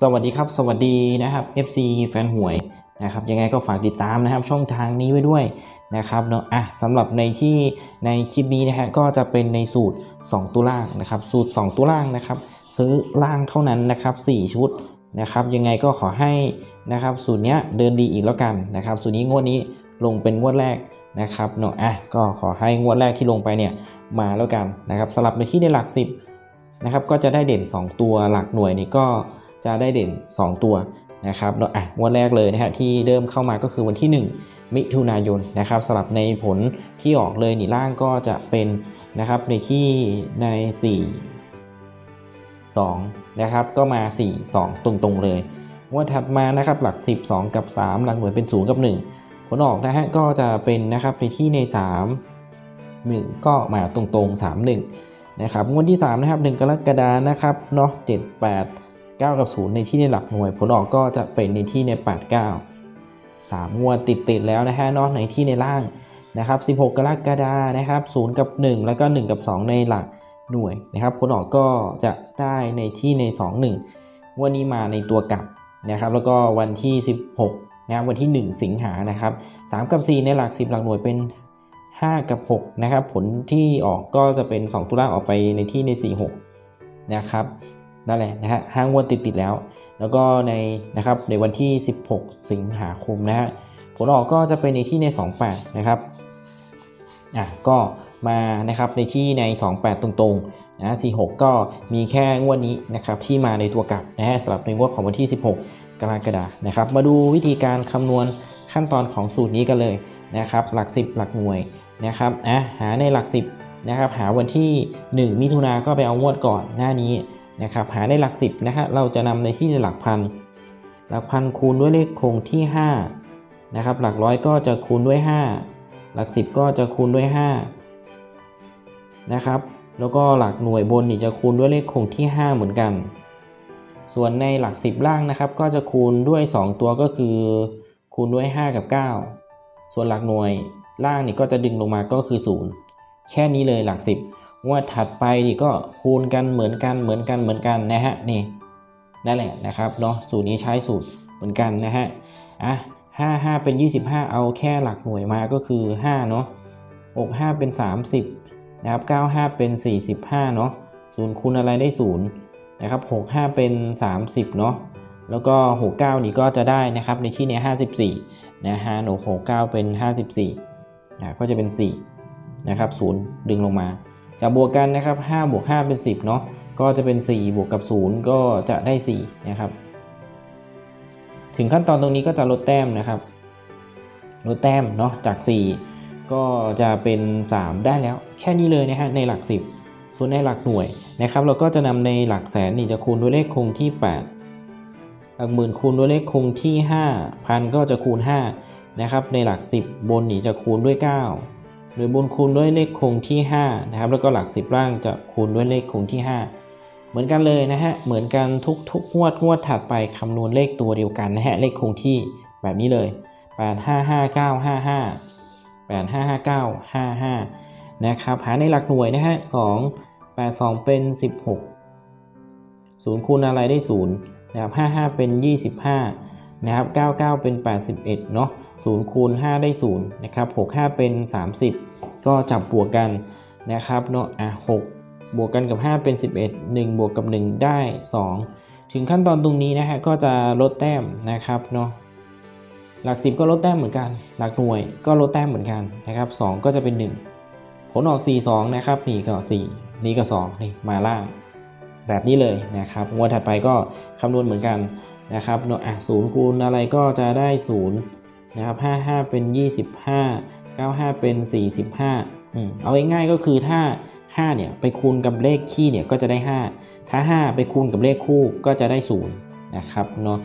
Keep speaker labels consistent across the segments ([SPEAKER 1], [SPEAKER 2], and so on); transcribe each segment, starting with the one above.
[SPEAKER 1] สวัสดีครับ สวัสดีนะครับ FC แฟนหวยนะครับยังไงก็ฝากติดตามนะครับช่องทางนี้ไว้ด้วยนะครับเนาะอะสำหรับในที่ในคลิปนี้นะฮะก็จะเป็นในสูตร 2 ตัวล่างนะครับ สูตร 2 ตัวล่างนะครับ ซื้อล่างเท่านั้นนะครับ 4 ชุดนะครับยังไงก็ขอให้นะครับสูตรเนี้ยเดินดีอีกแล้วกันนะครับสูตรนี้งวดนี้ลงเป็นงวดแรกนะครับเนาะอะก็ขอให้งวดแรกที่ลงไปเนี่ยมาแล้วกันนะครับสลับในที่ในหลัก 10 นะครับก็จะได้เด่น 2 ตัวหลักหน่วยนี่ก็จะได้เด่น 2 ตัวนะครับเนาะอะงวดแรกเลยนะฮะที่เริ่มเข้ามาก็คือวันที่ 1 มิถุนายนนะครับสลับในผลที่ออกเลยนี่ล่างก็จะเป็นนะครับในที่ใน 4 2นะครับก็มา 4 2 ตรงๆเลยงวดถัดมานะครับหลัก 10 2 กับ 3 หลักหน่วยเป็น 0 กับ 1 ผลออกนะฮะก็จะเป็นนะครับในที่ใน 3 1 ก็มาตรงๆ 3 1 นะครับงวดที่3นะครับ1กรกฎานะครับเนาะ7 8 9 กับ 0 ในที่ในหลักหน่วย ผลออกก็จะเป็นในที่ใน 8 9 3 งวดติดติดแล้วนะฮะเนาะในที่ในล่างนะครับ16 กรกฎานะครับ0กับ 1 แล้วก็ 1 กับ 2 ในหลักหน่วยนะครับผลออกก็จะได้ในที่ใน 2 1งวดนี้มาในตัวกลับนะครับแล้วก็วันที่ 16นะครับวันที่ 1 สิงหานะครับ3กับ 4 ในหลัก 10 หลักหน่วยเป็น 5 กับ 6 นะครับ ผลที่ออกก็จะเป็น 2 ตัวล่างออกไปในที่ใน 4 6 นะครับนั่นแหละนะฮะห้างวดติดติดแล้ว แล้วก็ในนะครับในวันที่ 16 สิงหาคมนะฮะผลออกก็จะเป็นในที่ใน 28 นะครับอะก็มานะครับในที่ใน 28 ตรงๆนะ46 ก็มีแค่งวดนี้นะครับที่มาในตัวกลับนะฮะสำหรับในงวดของวันที่ 16 กรกฎานะครับ มาดูวิธีการคำนวณขั้นตอนของสูตรนี้กันเลยนะครับ หลัก 10 หลักหน่วย นะครับอะหาในหลัก 10นะครับหาวันที่ 1 มิถุนาก็ไปเอางวดก่อนหน้านี้นะครับหาได้หลักสิบนะฮะเราจะนำในที่หลักพันหลักพันคูณด้วยเลขคงที่5นะครับหลักร้อยก็จะคูณด้วย 5 หลักสิบก็จะคูณด้วย5นะครับแล้วก็หลักหน่วยบนนี่จะคูณด้วยเลขคงที่ 5 เหมือนกัน ส่วนในหลัก 10 ล่างนะครับ ก็จะคูณด้วย 2 ตัวก็คือ คูณด้วย 5 กับ 9 ส่วนหลักหน่วย ล่างนี่ก็จะดึงลงมาก็คือ 0 แค่นี้เลยหลัก 10 งวดถัดไปนี่ก็คูณกันเหมือนกันเหมือนกันเหมือนกันนะฮะนี่นั่นแหละนะครับเนาะสูตรนี้ใช้สูตรเหมือนกันนะฮะอะห้าห้าเป็น 25 เอาแค่หลักหน่วยมาก็คือ 5 เนาะ6 5 เป็น 30 นะครับ 9 5 เป็น 45 เนาะศูนย์คูณอะไรได้ 0 นะครับ 6 5 เป็น 30 เนาะ แล้วก็ 69 นี่ก็จะได้นะครับ ในที่ใน54 นะฮะหนู69 เป็น 54 ก็จะเป็น4นะครับ0ดึงลงมา จะบวกกันนะครับ5บวก5เป็น 10เนาะก็จะเป็น 4 บวกกับ 0 ก็จะได้4นะครับถึงขั้นตอนตรงนี้ก็จะลดแต้มนะครับ ลดแต้มเนาะจาก 4 ก็จะเป็น 3 ได้แล้วแค่นี้เลยนะฮะในหลัก 10 ส่วนในหลักหน่วยนะครับ เราก็จะนำในหลักแสนนี่จะคูณด้วยเลขคงที่ 8 หลักหมื่นคูณด้วยเลขคงที่ 5 พันก็จะคูณ 5 นะครับในหลัก 10 บนนี่จะคูณด้วย9โดยบนคูณด้วยเลขคงที่5นะครับแล้วก็หลัก 10 ล่างจะคูณด้วยเลขคงที่ 5 เหมือนกันเลยนะฮะเหมือนกันทุกทุกงวดงวดถัดไปคำนวณเลขตัวเดียวกันนะฮะเลขคงที่แบบนี้เลย 8 5 5 9 5 5 8 5 5 9 5 5นะครับหาในหลักหน่วยนะฮะ2 8 2 เป็น 16 0คูณอะไรได้0นะครับ55 เป็น 25นะครับ99 เป็น 81 เนาะ 0คูณ5ได้0นะครับ65 เป็น 30 ก็จับบวกกันนะครับเนาะอะ6บวกกันกับ 5 เป็น 11 1 บวกกับ 1 ได้ 2 ถึงขั้นตอนตรงนี้นะฮะก็จะลดแต้มนะครับเนาะหลัก 10 ก็ลดแต้มเหมือนกัน หลักหน่วยก็ลดแต้มเหมือนกันนะครับ2ก็จะเป็น 1 ผลออก 4 2 นะครับนี่ก็ 4 นี่ก็ 2 นี่มาล่าง แบบนี้เลยนะครับงวดถัดไปก็คำนวณเหมือนกันนะครับเนาะอะศูนย์คูณอะไรก็จะได้ศู นะครับห้าห้าเป็นยี่สิบห้าเก้าห้าเป็นสี่สิบห้าอืมเอาง่ายๆก็คือถ้าห้าเนี่ยไปคูณกับเลขคี่เนี่ยก็จะได้ห้าถ้าห้าไปคูณกับเลขคู่ก็จะได้ศูนย์นะครับเนาะ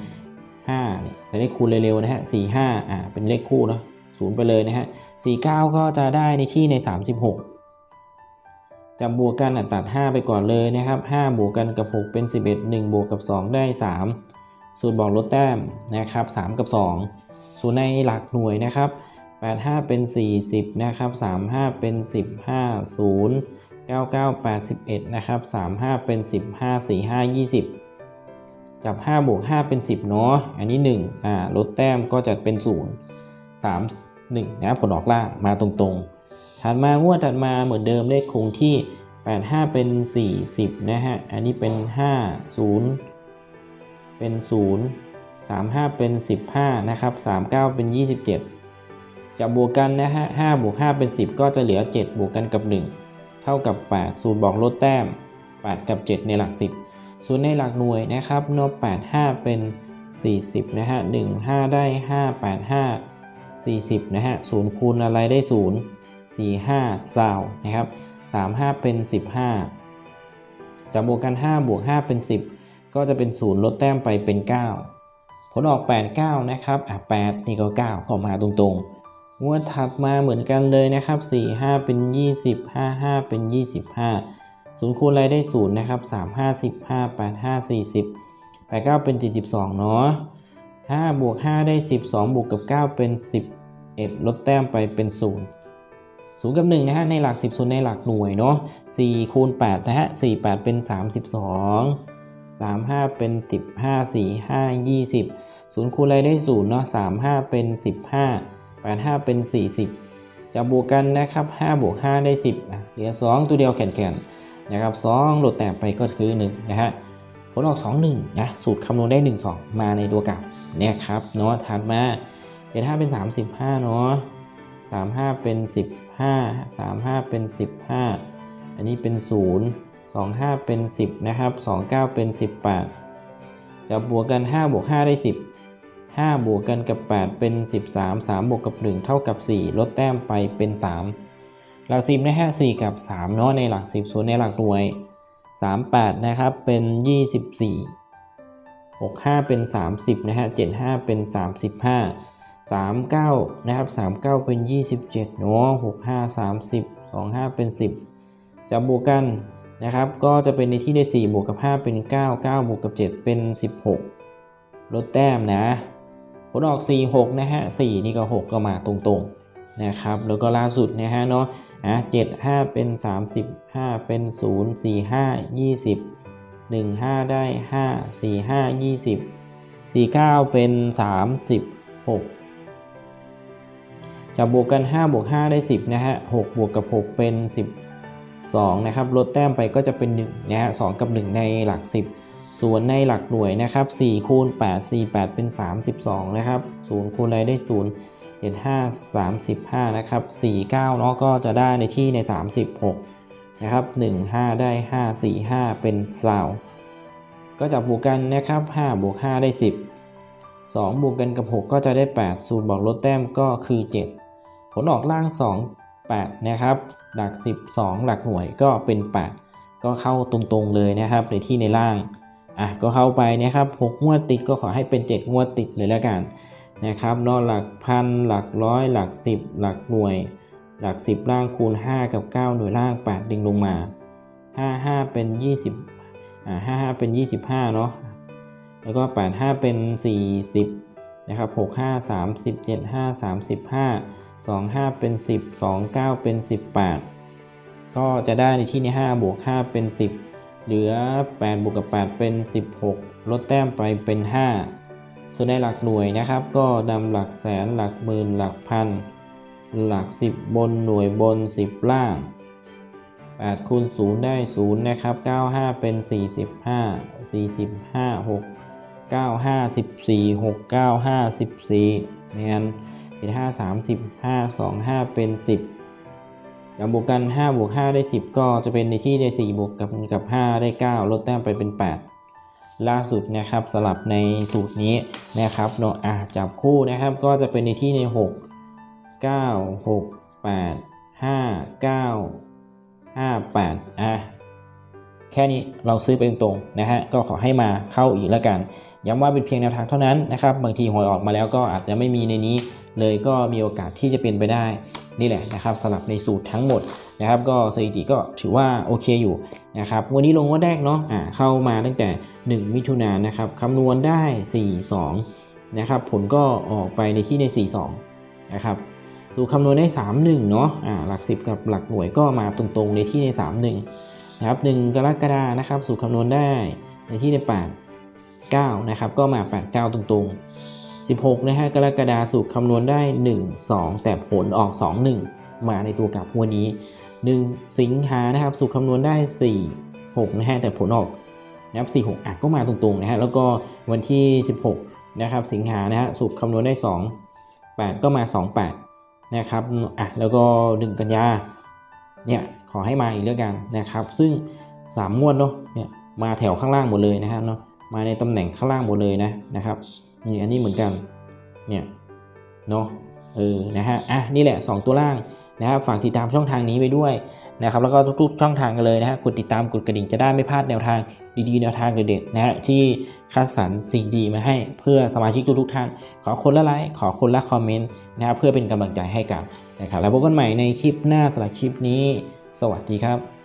[SPEAKER 1] ห้าเนี่ยไปเลขคูณเร็วๆนะฮะสี่ห้าอ่าเป็นเลขคู่เนาะศูนย์ไปเลยนะฮะสี่เก้าก็จะได้ในที่ในสามสิบหกจะบวกกันอะตัด 5 ไปก่อนเลยนะครับ 5 บวกกันกับ 6 เป็น 11 1 บวกกับ 2 ได้ 3 สูตรบอกลดแต้มนะครับ 3 กับ 2 ส่วนในหลักหน่วยนะครับ 85 เป็น 40 นะครับ 35 เป็น 15 0 99 81 นะครับ 35 เป็น 15 45 20 จับ 5 บวก 5 เป็น 10 เนาะ อันนี้1อ่า ลดแต้มก็จะเป็น 0 3 1นะผลออกล่างมาตรงๆ ถัดมางวดถัดมาเหมือนเดิมเลขคงที่ 8 5 เป็น 40 นะฮะ อันนี้เป็น 5 0 เป็น 0 3 5 เป็น 15 นะครับ 39 เป็น 27 จะบวกกันนะฮะ5บวก5เป็น 10 ก็จะเหลือ 7 บวกกันกับ 1 เท่ากับ8 0บอกลดแต้ม 8 กับ 7 ในหลัก 10 ส่วนในหลักหน่วยนะครับนบ8 5 เป็น 40 นะฮะ 1 5 ได้ 5 8 5 40 นะฮะ0คูณอะไรได้ 0 4 5ซาวนะครับ 3 5 เป็น 15 จะบวกกัน 5 บวก 5 เป็น 10 ก็จะเป็น 0 ลดแต้มไปเป็น 9 ผลออก 8 9 นะครับอะ8นี่ก็ 9 ก็มาตรงๆงวดถัดมาเหมือนกันเลยนะครับ 4 5 เป็น 20 5 5 เป็น 25 0คูณอะไรได้0นะครับ 3 5 15 8 5 40 8 9 เป็น 72 เนาะ5บวก 5 ได้ 12 บวกกับ 9 เป็น 11 ลดแต้มไปเป็น 0 0 กับ 1 นะฮะ ในหลัก 10ส่วนในหลักหน่วยเนาะ4คูณ8นะฮะ 4 8 เป็น 32 3 5 เป็น 15 4 5 20 0คูณอะไรได้0เนาะ3 5 เป็น 15 8 5 เป็น 40 จะบวกกันนะครับ5บวก5ได้ 10 เหลือ 2 ตัวเดียวแข็งๆนะครับ2ลดแต้มไปก็คือ1นะฮะผลออก 2 1นะสูตรคำนวณได้ 1 2 มาในตัวเก่าเนี่ยครับเนาะถัดมาเจ็ดห้าเป็น 35เนาะ35 เป็น 15 35 เป็น 15 อันนี้เป็น 0 25 เป็น 10 นะครับ 29 เป็น 18 จะบวกกัน 5 บวก 5 ได้ 10 5 บวกกันกับ 8 เป็น 13 3 บวกกับ 1 เท่ากับ 4 ลดแต้มไปเป็น 3 หลัก 10 นะฮะ 4 กับ 3 เนาะ ในหลัก 10 ส่วนในหลักหน่วย 38 นะครับ เป็น 24 65 เป็น 30 นะฮะ 75 เป็น 35 39 นะครับ 39 เป็น 27 เนาะ 65 30 25 เป็น 10 จะบวกกัน นะครับ ก็จะเป็นในที่ได้ 4 บวกกับ 5 เป็น 9 9 บวกกับ 7 เป็น 16 ลดแต้มนะผลออก 4 6 นะฮะ 4 นี่ก็ 6 ก็มาตรงๆ นะครับ แล้วก็ล่าสุดนะฮะเนาะอะเจ็ดห้าเป็นสามสิบห้าเป็นศูนย์สี่ห้ายี่สิบหนึ่งห้าได้ห้าสี่ห้ายี่สิบสี่เก้าเป็นสามสิบหกจะบวกกันห้าบวกห้าได้สิบนะฮะหกบวกกับหกเป็นสิ บสองนะครับลดแต้มไปก็จะเป็นหนึ่งนะฮะสองกับหนึ่งในหลักสิบส่วนในหลักหน่วยนะครับ4คูณ8 4 8 เป็น 32 นะครับ0คูณอะไรได้ 0 75 35 นะครับ 49เนาะก็จะได้ในที่ใน 36 นะครับ 15 ได้ 5 4 5 เป็นซาวก็จับบวกกันนะครับ5บวก5ได้ 10 2 บวกกันกับ 6 ก็จะได้ 8 สูตรบอกลดแต้มก็คือ 7 ผลออกล่าง 2 8 นะครับ หลัก12หลักหน่วยก็เป็น 8 ก็เข้าตรงๆเลยนะครับในที่ในล่างอะก็เข้าไปนะครับ6งวดติดก็ขอให้เป็น 7 งวดติดเลยแล้วกันนะครับนอะหลักพันหลักร้อยหลักสิบหลักหน่วย หลักสิบล่างคูณ 5 กับ 9 หน่วยล่าง 8 ดึงลงมา 5 5 เป็น 20อ่า5 5 เป็น 25 เนาะแล้วก็ 8 5 เป็น 40นะครับ6 5 37 5 35 2 5 เป็น 10 2 9 เป็น 18 ก็จะได้ในที่นี้5บวก5เป็น 10 เหลือ 8บวกกับ 8 เป็น 16 ลดแต้มไปเป็น 5 ส่วนในหลักหน่วยนะครับ ก็นำหลักแสนหลักหมื่นหลักพัน หลัก 10 บนหน่วยบน 10 ล่าง8คูณ0ได้ 0 นะครับ 95 เป็น 45 45 6 95 14 6 95 14ไม่งั้น 75 35 25เป็น10จะบวกกัน5บวก5ได้10ก็จะเป็นในที่ได้4บวกกับกับ5ได้9ลดแต้มไปเป็น8ล่าสุดนะครับสลับในสูตรนี้นะครับเนาะอะจับคู่นะครับก็จะเป็นในที่ใน 6 9 6 8 5 9 5 8อะแค่นี้เราซื้อไปตรงๆนะฮะก็ขอให้มาเข้าอีกแล้วกัน ย้ำว่าเป็นเพียงแนวทางเท่านั้นนะครับบางทีหวยออกมาแล้วก็อาจจะไม่มีในนี้เลยก็มีโอกาสที่จะเป็นไปได้นี่แหละนะครับสลับในสูตรทั้งหมดนะครับก็สถิติก็ถือว่าโอเคอยู่นะครับวันนี้ลงว่าแรกเนาะอ่าเข้ามาตั้งแต่ 1 มิถุนายนนะครับคำนวณได้ 4 2นะครับผลก็ออกไปในที่ใน 4 2นะครับสูตรคำนวณได้ 3 1เนาะอ่าหลัก 10 กับหลักหน่วยก็มาตรงๆในที่ใน 3 1นะครับ1กรกฎานะครับสูตรคำนวณได้ในที่ใน8 9 นะครับ ก็มา 89 ตรงๆ 16 นะฮะ กรกฎาสูตรคำนวณได้ 1 2 แต่ผลออก 2 1 มาในตัวกลับหัวนี้ 1 สิงหานะครับสูตรคำนวณได้ 4 6 นะฮะ แต่ผลออกนะครับ4 6อะก็มาตรงๆ นะฮะ แล้วก็วันที่ 16 นะครับ สิงหานะฮะสูตรคำนวณได้ 2 8 ก็มา 28 นะครับ อะ แล้วก็ 1 กันยา เนี่ย ขอให้มาอีกแล้วกันนะครับ ซึ่ง 3 งวดเนาะ เนี่ย มาแถวข้างล่างหมดเลยนะครับเนาะ มาในตำแหน่งข้างล่างหมดเลยนะนะครับนี่อันนี้เหมือนกันเนี่ยเนาะเออนะฮะอะนี่แหละ 2 ตัวล่างนะครับฝากติดตามช่องทางนี้ไปด้วยนะครับแล้วก็ทุกๆช่องทางกันเลยนะฮะกดติดตามกดกระดิ่งจะได้ไม่พลาดแนวทางดีๆแนวทางเด็ดๆนะฮะที่คัดสรรสิ่งดีมาให้เพื่อสมาชิกทุกๆท่าน ขอคนละไลค์ขอคนละคอมเมนต์นะครับเพื่อเป็นกำลังใจให้กันนะครับแล้วพบกันใหม่ในคลิปหน้าสำหรับคลิปนี้ สวัสดีครับ